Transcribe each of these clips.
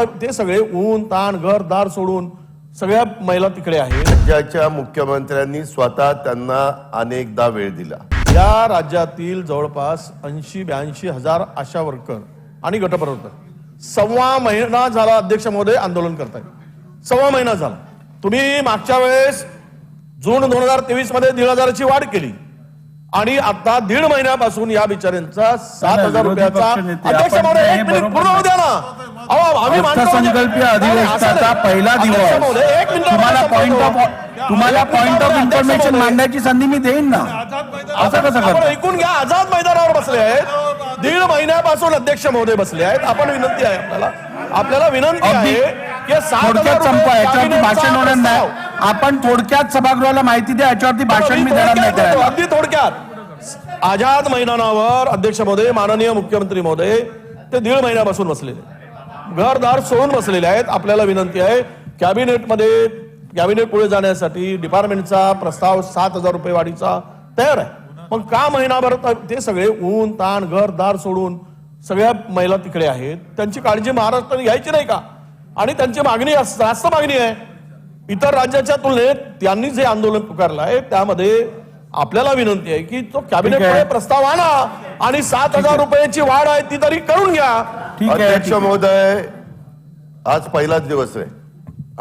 ते सगळे ऊन ताण घर दार सोडून सगळ्या महिला तिकडे आहेत. राज्याच्या मुख्यमंत्र्यांनी स्वतः त्यांना अनेकदा वेळ दिला. या राज्यातील जवळपास ऐंशी ब्याऐंशी हजार आशा वर्कर आणि गटप्रवर्तक सव्वा महिना झाला अध्यक्ष महोदय आंदोलन करताय सव्वा महिना झाला. तुम्ही मागच्या वेळेस जून दोन हजार तेवीसमध्ये दीड हजाराची वाढ केली. आणि आता दीड महिन्यापासून या बिचाऱ्यांचा सात हजार रुपयाचा अध्यक्ष महोदय एक मिनिट पूर्ण होऊ द्या ना. अर्थसंकल्पीय अधिवेशनाचा. पहिला दिवस. महोदय, एक मिनिट तुम्हाला पॉइंट ऑफ. तुम्हाला पॉइंट ऑफ इन्फॉर्मेशन. मांडण्याची संधी मी देईन ना. असं कसं करता? ऐकून घ्या आझाद मैदानावर बसले आहेत. दीड महिन्यापासून अध्यक्ष महोदय बसले आहेत. आपण विनंती आहे आपल्याला. आपल्याला विनंती आहे थोडक्यात संपवा याच्यावरती भाषण होणार नाही. आपण थोडक्यात सभागृहाला माहिती द्या याच्यावरती भाषण मी देणार नाही अगदी थोडक्यात. आझाद मैदानावर अध्यक्ष महोदय माननीय मुख्यमंत्री महोदय ते दीड महिन्यापासून बसलेले. घरदार सोडून बसलेले आहेत. आपल्याला विनंती आहे कॅबिनेटमध्ये कॅबिनेट पुढे जाण्यासाठी डिपार्टमेंटचा प्रस्ताव सात हजार रुपये वाढीचा तयार आहे. मग का महिनाभर त- ते सगळे ऊन ताण घरदार सोडून सगळ्या महिला तिकडे आहेत? त्यांची काळजी महाराष्ट्राने घ्यायची नाही का? आणि त्यांची मागणी अस- जास्त मागणी आहे. इतर राज्याच्या तुलनेत त्यांनी जे आंदोलन पुकारलं आहे त्यामध्ये आपल्याला विनंती आहे की तो कॅबिनेट ठीक आहे. प्रस्ताव आणा आणि सात हजार रुपयाची वाढ आहे ती तरी करून घ्या. ठीक आहे. अध्यक्ष. महोदय आज पहिलाच दिवस आहे.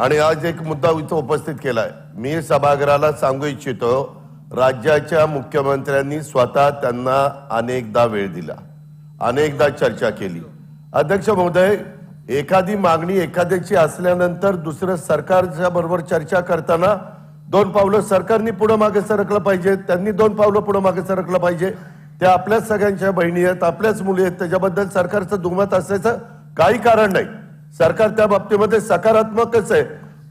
आणि आज एक मुद्दा इथं उपस्थित केलाय. मी सभागृहाला सांगू इच्छितो राज्याच्या मुख्यमंत्र्यांनी स्वतः त्यांना अनेकदा वेळ दिला. अनेकदा चर्चा केली. अध्यक्ष महोदय एखादी मागणी एखाद्याची असल्यानंतर दुसरं सरकारच्या बरोबर चर्चा करताना दोन पावलं सरकारनी पुढं मागे सरकलं पाहिजे त्यांनी दोन पावलं पुढं मागे सरकलं पाहिजे. त्या आपल्याच सगळ्यांच्या बहिणी आहेत आपल्याच मुली आहेत त्याच्याबद्दल सरकारचं दुमत असल्याचं काही कारण नाही. सरकार त्या बाबतीमध्ये सकारात्मकच आहे.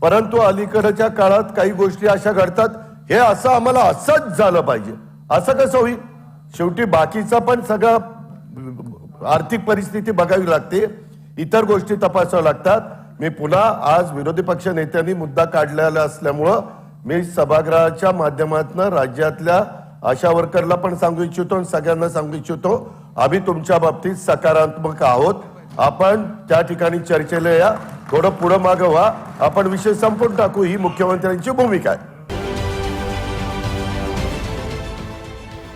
परंतु अलीकडच्या काळात काही गोष्टी अशा घडतात हे असं आम्हाला असंच झालं पाहिजे. असं कसं होईल? शेवटी बाकीचा पण सगळं आर्थिक परिस्थिती बघावी लागते. इतर गोष्टी तपासाव्या लागतात. मी पुन्हा आज विरोधी पक्ष नेत्यांनी मुद्दा काढलेला असल्यामुळं मी सभागृहाच्या माध्यमातून राज्यातल्या आशा वर्करला पण सांगू इच्छितो आणि सगळ्यांना सांगू इच्छितो. आम्ही तुमच्या बाबतीत सकारात्मक आहोत. आपण त्या ठिकाणी चर्चेला या. थोडं पुढं मागं व्हा. आपण विषय संपून टाकू. ही मुख्यमंत्र्यांची भूमिका आहे.